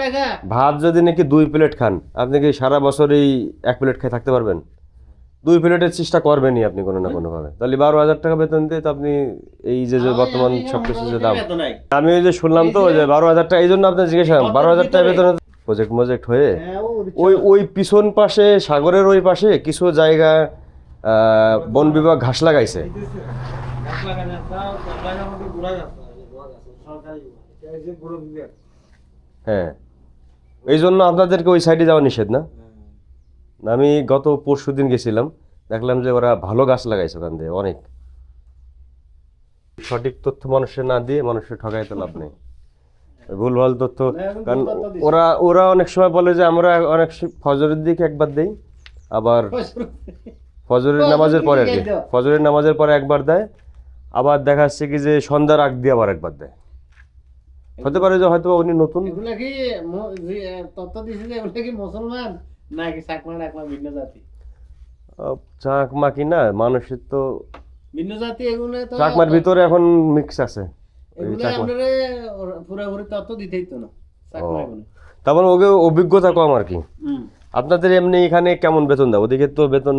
টাকা। ভাত যদি নাকি দুই প্লেট খান আপনি কি সারা বছর এই এক প্লেট খেয়ে থাকতে পারবেন? দুই প্লেটের চেষ্টা করবেনই আপনি কোনো না কোনো ভাবে তাহলে বারো হাজার টাকা বেতন দিয়ে তো আপনি এই যে যে বর্তমান সবকিছু যে দাম। আমি ওই যে শুনলাম তো যে বারো হাজার টাকা এই জন্য আপনার জিজ্ঞেস করলাম বারো হাজার টাকা বেতন প্রজেক্ট মজেক্ট হয়ে হ্যাঁ, ওই ওই পিছন পাশে সাগরের ওই পাশে কিছু জায়গা বন বিভাগ ঘাস লাগাইছে। হ্যাঁ। এই জন্য আপনাদেরকে ওই সাইডে যাওয়া নিষেধ না। আমি গত পরশু দিন গেছিলাম। দেখলাম যে ওরা ভালো গাছ লাগাইছে ওখান দিয়ে অনেক। সঠিক তথ্য মানুষের না দিয়ে মানুষের ঠকাইতে লাভ নেই। ভুলভাল তথ্য কারণ ওরা ওরা অনেক সময় বলে যে আমরা অনেক ফজরের দিকে একবার দেই আবার ফজরের নামাজের পরে আর কি ফজরের নামাজের পরে একবার দেয় আবার দেখা যাচ্ছে কি যে সন্ধ্যার আগ দিয়ে আবার একবার দেয়। হতে পারে যে হয়তো উনি নতুন। এগুলা কি ম- যে, আহ, তত্ত্ব দিছে যে এগুলা কি মুসলমান? নাকি চাকমা ডাকমা ভিন্ন জাতি? চাকমা কি না? মানুষের তো ভিন্ন জাতি এগুলো তো চাকমার ভিতরে এখন মিক্স আছে। এগুলো আপনারে পুরোপুরি তত্ত্ব দিতেই তো না চাকমা তারপর ওকে অভিজ্ঞতা কম আর কি। আপনাদের এমনি এখানে কেমন বেতন দেয়? ওদিকে তো বেতন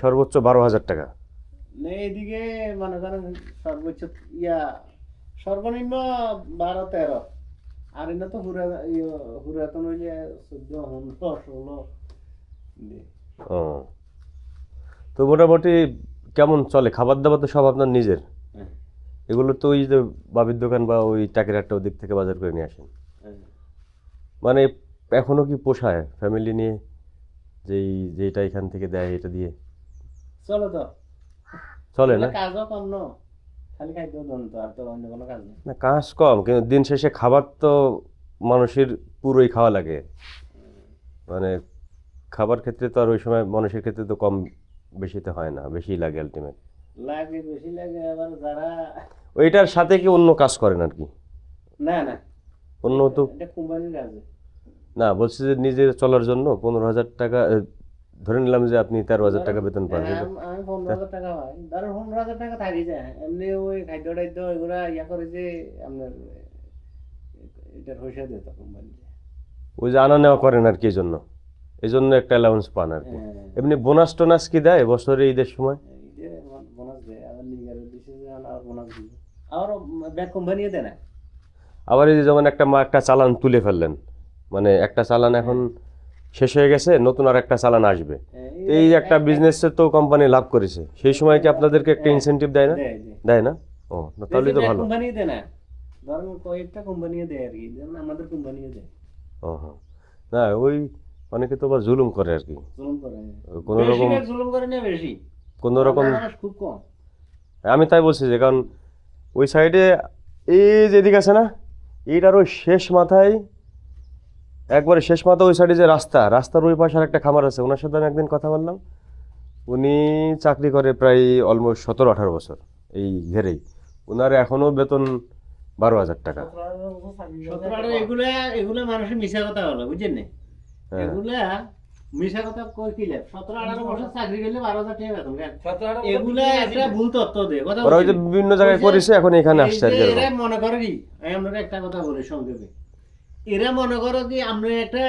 সর্বোচ্চ বারো হাজার টাকা। এদিকে মনে করেন সর্বোচ্চ ইয়া সর্বনিম্ন বারো তেরো। আর এটা তো পুরা ইয়ে, পুরাতন হইলে চোদ্দ পনেরো ষোলো। ও। তো মোটামুটি কেমন চলে? খাবার দাবার তো সব আপনার নিজের? হ্যাঁ, এগুলো তো ওই যে বাবির দোকান বা ওই টাকের একটা ওদিক থেকে বাজার করে নিয়ে আসেন? হ্যাঁ। মানে এখনও কি পোষায় ফ্যামিলি নিয়ে? যেই যেটা এখান থেকে দেয় এটা দিয়ে? চলো তো। চলে না? কাজও কম ন। খালি খাদ্য দন তো আর তো অন্য কোনো কাজ নেই। না কাজ কম কিন্তু দিন শেষে খাবার তো মানুষের পুরোই খাওয়া লাগে। মানে খাবার ক্ষেত্রে তো আর ওই সময় মানুষের ক্ষেত্রে তো কম বেশিতে হয় না বেশি লাগে আলটিমেট লাগে বেশি লাগে আবার যারা ওইটার সাথে কি অন্য কাজ করেন আর কি? না না। অন্য তো কোম্পানির কাজ। না বলছি যে নিজের চলার জন্য পনেরো হাজার টাকা ধরে নিলাম যে আপনি তেরো হাজার টাকা বেতন পান আমি পনেরো হাজার টাকা পাই। পনেরো হাজার টাকা থাকি যায় এমনি ওই খাদ্য টাদ্য এগুলা ইয়া করে যে আপনার এটার পয়সা দিত কোম্পানি ওই যে আনা নেওয়া করেন আর কি জন্য। এই জন্য একটা অ্যালাউন্স পান আর কি। এমনি বোনাস টোনাস কি দেয় বছরে ঈদের সময়? বোনাস দেয় আবার নিজের দিছে যে আর বোনাস দিবে। আবার ব্যাংক কোম্পানিও দেয় না? আবার এই যে যেমন একটা মা একটা চালান তুলে ফেললেন। মানে একটা চালান এখন শেষ হয়ে গেছে নতুন আর একটা চালান আসবে। তো এই একটা বিজনেসে তো কোম্পানি লাভ করেছে। সেই সময় কি আপনাদেরকে একটা ইনসেনটিভ দেয় না? দেয় না? ও না তাহলেই তো ভালো। কোম্পানি দেয় না। ধরেন কয়েকটা কোম্পানিও দেয় আর কি যেমন আমাদের কোম্পানিও দেয়। ও হ্যাঁ। না ওই অনেকে তো আবার জুলুম করে আর কি। জুলুম করে কোনো রকম জুলুম করে না বেশি। কোনো রকম খুব কম। আমি তাই বলছি যে কারণ ওই সাইডে এই যেদিকে আছে না এইটার ওই শেষ মাথায় একবারে শেষ মাথা ওই সাইডে যে রাস্তা রাস্তার ওই পাশে আর একটা খামার আছে ওনার সাথে আমি একদিন কথা বললাম। উনি চাকরি করে প্রায় অলমোস্ট সতেরো আঠারো বছর এই ঘেরেই। ওনার এখনও বেতন বারো হাজার টাকা। এগুলা এগুলা মানুষের মিশা কথা হলো বুঝছেন হ্যাঁ। এগুলা মিশা কথা কই কি লাভ সতেরো আঠারো বছর চাকরি করলে বারো হাজার টাকা বেতন কেন? এগুলা একটা ভুল তথ্য দেয় কথা ওরা ওই যে বিভিন্ন জায়গায় করেছে এখন এখানে আসছে আর কি। মনে করে কি? আমি আপনাকে একটা কথা বলি সংক্ষেপে। এরা মনে করো যে আপনি একটা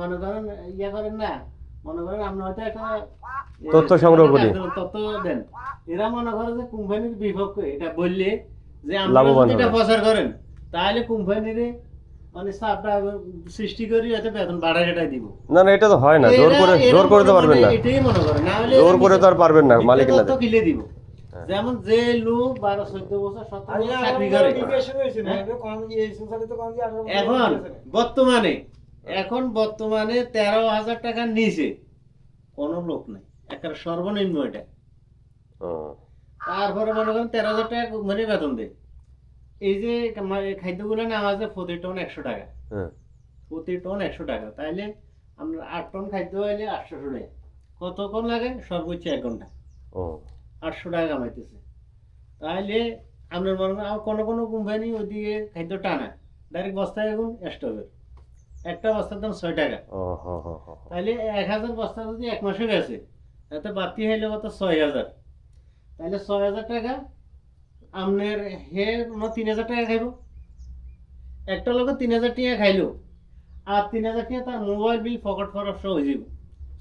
মনে করেন ইয়া করেন না মনে করেন আপনি হয়তো একটা তথ্য সংগ্রহ করি। তথ্য দেন। এরা মনে করে যে কোম্পানির বিপক্ষে এটা বললে যে আপনারা এটা প্রচার করেন তাহলে কোম্পানির মানে চাপটা সৃষ্টি করি হয়তো বেতন বাড়ায় সেটাই দিব। না না এটা তো হয় না জোর করে জোর করে তো পারবেন না। এটাই মনে করে না হলে জোর করে তো আর পারবেন না মালিক না তো কিলে দিব। যেমন যে লোক বারো চোদ্দ বছর সতেরো চাকরি করে। এখন বর্তমানে এখন বর্তমানে তেরো হাজার টাকার নিচে কোনো লোক নাই। একটা সর্বনিম্ন এটা। তারপরে মনে করেন তেরো হাজার টাকা মানে বেতন দেয়। এই যে মা- খাদ্যগুলো নাম আছে প্রতি টন একশো টাকা। হ্যাঁ। প্রতি টন একশো টাকা। তাইলে আমরা আট টন খাদ্য হইলে আটশো টাকা কতক্ষণ লাগে? সর্বোচ্চ এক ঘণ্টা। ও। আটশো টাকা কামাইতেছে। তাহলে আপনার মনে করেন আর কোনো কোনো কোম্পানি ওইদিকে খাদ্য টানা। ডাইরেক্ট বস্তায় এখন স্টপের একটা বস্তার দাম ছয় টাকা। তাহলে এক হাজার বস্তা যদি এক মাসে গেছে তাতে বাতি হইলে কত? ছয় হাজার। তাহলে ছয় হাজার টাকা আপনার হে তিন হাজার টাকা খাইব। একটা লোক তিন হাজার টাকা খাইলো আর তিন হাজার টাকা তার মোবাইল বিল পকেট খরচ হয়ে যাব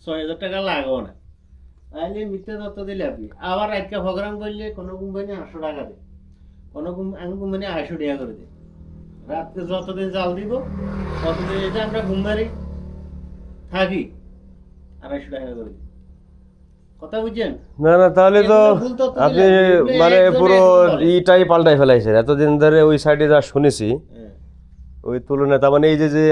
ছয় হাজার টাকা লাগবো না। তাহলে মিথ্যা তত্ত্ব দিলে আপনি? আবার একটা প্রোগ্রাম করলে কোনো কোম্পানি আটশো টাকা দেয় কোনো কোম্পানি আড়াইশো টাকা করে দেয় রাত্রে যতদিন জাল দিব ততদিন এটা আমরা ঘুম থাকি আড়াইশো টাকা করে দিই কথা বুঝছেন? না না তাহলে তো আপনি মানে পুরো একজন বলে। ইটাই পাল্টাই ফেলাইছেন। এতদিন ধরে ওই সাইডে যা শুনেছি হ্যাঁ। ওই তুলনায় তার মানে এই যে যে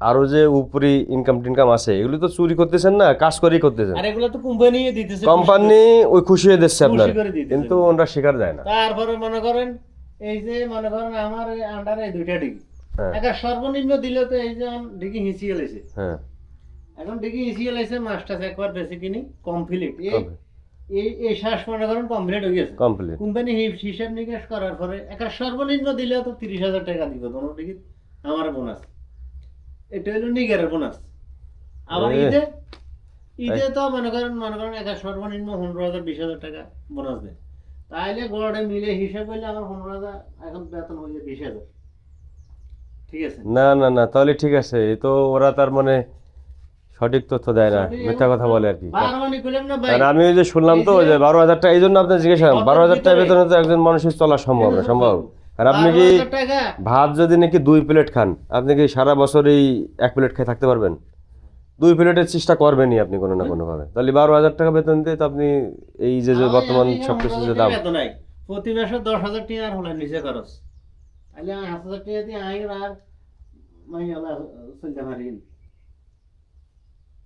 আরও যে উপরি ইনকাম টিনকাম আছে এগুলো তো চুরি করতেছেন না কাজ করেই করতেছেন। আর এগুলো তো কোম্পানি দিতেছে কোম্পানি ওই খুশি হয়ে দিচ্ছে আপনার। কিন্তু ওনারা স্বীকার যায় না। তারপরে মনে করেন এই যে মনে করেন আমার আন্ডারে দুইটা ডিগ্রি হ্যাঁ। একটা সর্বনিম্ন দিলে তো এই যে ডিগ্রি হিঁচিয়ে লাইছে হ্যাঁ। এখন ডিগ্রি হিঁচিয়ে লাইছে মাস্টার্স একবার বেশি কিনি কমপ্লিট এই এই শ্বাস মনে করেন কমপ্লিট হয়ে গেছে। কমপ্লিট কোম্পানি হিসাব নিকাশ করার পরে একটা সর্বনিম্ন দিলে তো তিরিশ হাজার টাকা দিব তোমার ডিগ্রি আমার বোনাস এটা হলো নিগারের বোনাস। আবার ঈদে ঈদে তো মনে করেন মনে করেন সর্বনিম্ন পনেরো হাজার বিশ হাজার টাকা বোনাস দেয়। তাইলে গড়ে মিলে হিসাব করলে আমার পনেরো হাজার এখন বেতন হয়ে বিশ হাজার। ঠিক আছে? না না না তাহলে ঠিক আছে। তো ওরা তার মানে সঠিক তথ্য দেয় না। মিথ্যা কথা বলে আর কি। বারবানি করলাম না ভাই? আর আমি ওই যে শুনলাম তো যে- যে বারো হাজার টাকা এই জন্য আপনার জিজ্ঞেস করলাম। বারো হাজার টাকা বেতনে তো একজন মানুষের চলা সম্ভব না সম্ভব। আর আপনি কি ভাত যদি নাকি দুই প্লেট খান আপনি কি সারা বছর এই এক প্লেট খেয়ে থাকতে পারবেন? দুই প্লেটের চেষ্টা করবেনই আপনি কোনো না কোনো ভাবে তাহলে বারো হাজার টাকা বেতন দিয়ে তো আপনি এই যে যে বর্তমান সব কিছু যে দাম। প্রতি মাসে দশ হাজার টাকা আর হলে নিচে খরচ। তাহলে হাজার টাকা দিয়ে আই আর মাইয়ালা চলতে পারি।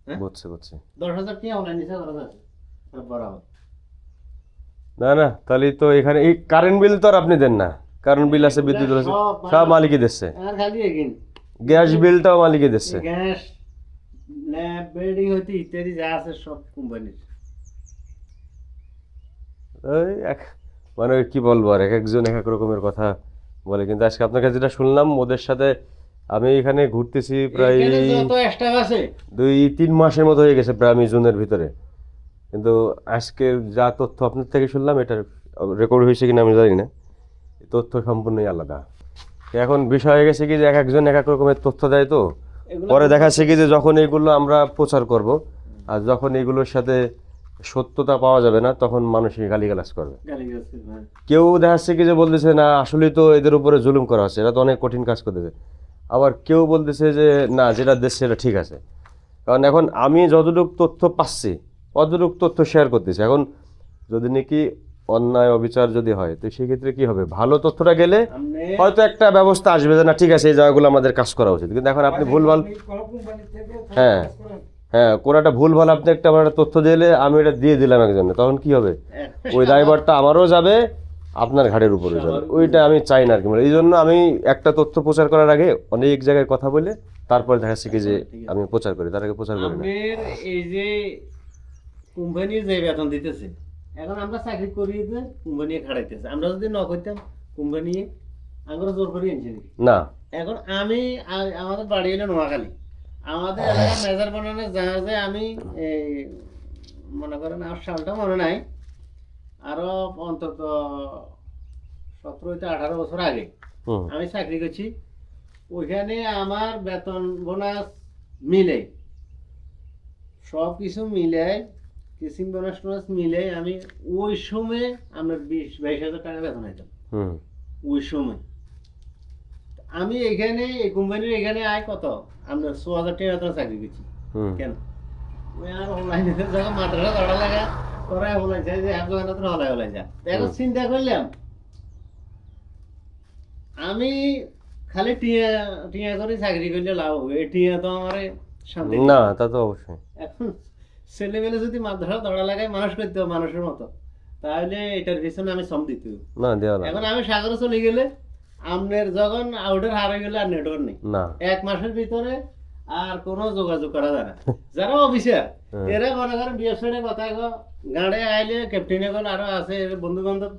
হ্যাঁ? বুঝছে বুঝছে। দশ হাজার টাকা হলে নিচে খরচ আছে বরাবর। না না তাহলে তো এখানে এই কারেন্ট বিল তো আর আপনি দেন না। কারেন্ট বিল আছে বিদ্যুৎ আছে সব মালিকই দিচ্ছে গ্যাস বিলটাও মালিকই দিচ্ছে গ্যাস ল্যাব হইতে ইত্যাদি যা আছে সব কোম্পানির। ওই এক মানে কি বলব আর এক একজন এক এক রকমের কথা বলে। কিন্তু আজকে আপনার কাছে যেটা শুনলাম ওদের সাথে আমি এখানে ঘুরতেছি প্রায় দুই তিন মাসের মতো হয়ে গেছে প্রায় আমি জুনের ভিতরে। কিন্তু আজকে যা তথ্য আপনার থেকে শুনলাম এটা রেকর্ড হয়েছে কিনা আমি জানি না। তথ্য সম্পূর্ণই আলাদা। এখন বিষয় হয়ে গেছে কি যে এক একজন এক এক রকমের তথ্য দেয় তো? পরে দেখা যাচ্ছে কি যে যখন এগুলো আমরা প্রচার করব আর যখন এগুলোর সাথে সত্যতা পাওয়া যাবে না তখন মানুষই গালিগালাজ করবে। হ্যাঁ। কেউ দেখা যাচ্ছে কি যে বলতেছে না আসলেই তো এদের উপরে জুলুম করা হচ্ছে এরা তো অনেক কঠিন কাজ করতেছে। আবার কেউ বলতেছে যে না যেটা দেশ সেটা ঠিক আছে। কারণ এখন আমি যতটুকু তথ্য পাচ্ছি অতটুকু তথ্য শেয়ার করতেছি। এখন যদি নাকি অন্যায় অবিচার যদি হয় তো সেক্ষেত্রে কি হবে? ভালো তথ্যটা গেলে হয়তো একটা ব্যবস্থা আসবে যে না ঠিক আছে এই জায়গাগুলো আমাদের কাজ করা উচিত। কিন্তু এখন আপনি ভুলভাল হ্যাঁ হ্যাঁ কোনো একটা ভুলভাল আপনি একটা আমার একটা তথ্য দিলে আমি এটা দিয়ে দিলাম একজনে তখন কি হবে? ওই ড্রাইভারটা আমারও যাবে আপনার ঘাড়ের উপরে যাবে। ওইটা আমি চাই না আর কি। মানে এই জন্য আমি একটা তথ্য প্রচার করার আগে অনেক জায়গায় কথা বলে তারপরে দেখা যাচ্ছে কি যে আমি প্রচার করি তার আগে প্রচার করি না। এই যে কোম্পানি যে বেতন দিতেছে এখন আমরা চাকরি করি যে কোম্পানি খাড়াইতেছে। আমরা যদি ন করতাম কোম্পানি আমরা জোর করে এনেছি না। এখন আমি আমাদের বাড়ি হলো নোয়াখালী। আমাদের এলাকার মেজার বানানোর জাহাজে আমি এই মনে করেন আর সালটা মনে নাই আরও অন্তত সতেরো আঠারো বছর আগে আমি চাকরি করছি। ওইখানে আমার বেতন বোনাস মিলে। সব কিছু মিলে কিসিং বোনাস টোনাস মিলে আমি ওই সময় আমরা বিশ বাইশ হাজার টাকা বেতন হইতাম হুম। ওই সময়। আমি এখানে এই কোম্পানির এখানে আয় কত? আমরা ছ হাজার টাকা বেতন চাকরি করছি হুম। কেন? ওই আর অনলাইনে যখন মাত্রাটা দৌড়া লাগা তোরা হলাই যায় যে এক দোকানে তো হলাই হলাই যা এখন চিন্তা করলাম আমি খালি টিয়া টিয়া করে চাকরি করলে লাভ হবে। টিয়া তো আমার শান্তি না তা তো অবশ্যই। এখন ছেলেমেলে যদি মাত্রা দৌড়া লাগায় মানুষ করতে মানুষের মতো তাহলে এটার পিছনে আমি সম দিতে। না দেওয়া এখন আমি সাগরে চলে গেলে আপনার যখন আউটের হারে গেলে আর নেটওয়ার্ক নেই। এক মাসের ভিতরে আর কোনো যোগাযোগ করা যায় না। যারা অফিসার হ্যাঁ। এরা মনে করেন বিএসএনে কথা কো গাড়ে আইলে ক্যাপ্টেনে কল আরও আছে বন্ধু বান্ধব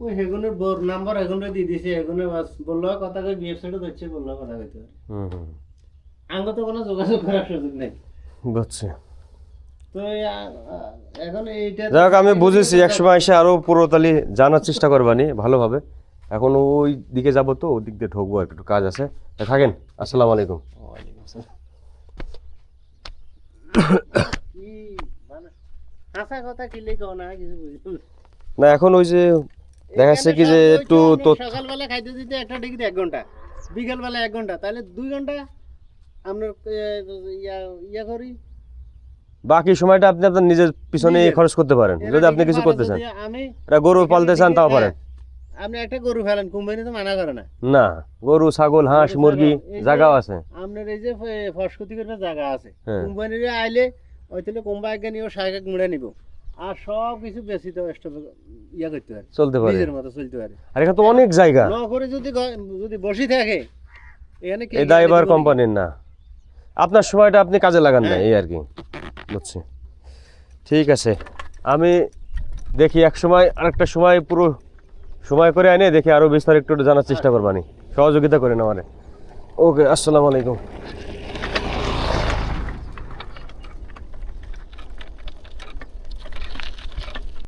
ওই সেগুনের বোর নাম্বার এগুলো দিয়ে দিছে এগুলো বাস বলল কথা কই বিএসএনে ধরছে বলল কথা কইতে পারে। আঙ্গ তো কোনো যোগাযোগ করার সুযোগ নেই। বুঝছি তো এই আ- আ- এখন এইটা যাক আমি বুঝেছি একসময় এসে আরও পুরো তালি জানার চেষ্টা করবানি ভালোভাবে। এখন ওই দিকে যাব তো ওই দিক দিয়ে ঢুকবো আর একটু কাজ আছে। থাকেন আসসালামু আলাইকুম। না এখন ওই যে দেখা যাচ্ছে কি যে একটু আমরা সকালবেলা খাইতে দিতে একটা ডিগ্রি এক ঘণ্টা। বিকেলবেলা এক ঘণ্টা তাহলে দুই ঘণ্টা এ, ইয়া ইয়া করি। বাকি সময়টা আপনি আপনার নিজের পিছনে খরচ করতে পারেন যদি আপনি কিছু করতে চান। এটা গরু পালতে চান তাও পারেন। আপনি একটা গরু ফেলেন কোম্পানি তো মানা করে না। না গরু ছাগল হাঁস মুরগি জায়গাও আছে। আপনার এই যে ফসকতি করবে জায়গা আছে। হ্যাঁ। কোম্পানির আইলে ওই তাহলে কোম্পানি মুড়ে নিব। আর সব কিছু বেশি তো ইয়া করতে পারে। চলতে পারে। নিজের মতো চলতে পারে। আর এখানে তো অনেক জায়গা। ন করে যদি যদি বসে থাকে এখানে কে এই দায়বার কোম্পানির না। আপনার সময়টা আপনি কাজে লাগান না হ্যাঁ। এই আর কি। বুঝছি। ঠিক আছে। আমি দেখি এক সময়, আরেকটা সময় পুরো সময় করে আনে দেখি আরও বিস্তার একটু জানার চেষ্টা করবানি। সহযোগিতা করেন আমারে। ওকে, আসসালামু আলাইকুম।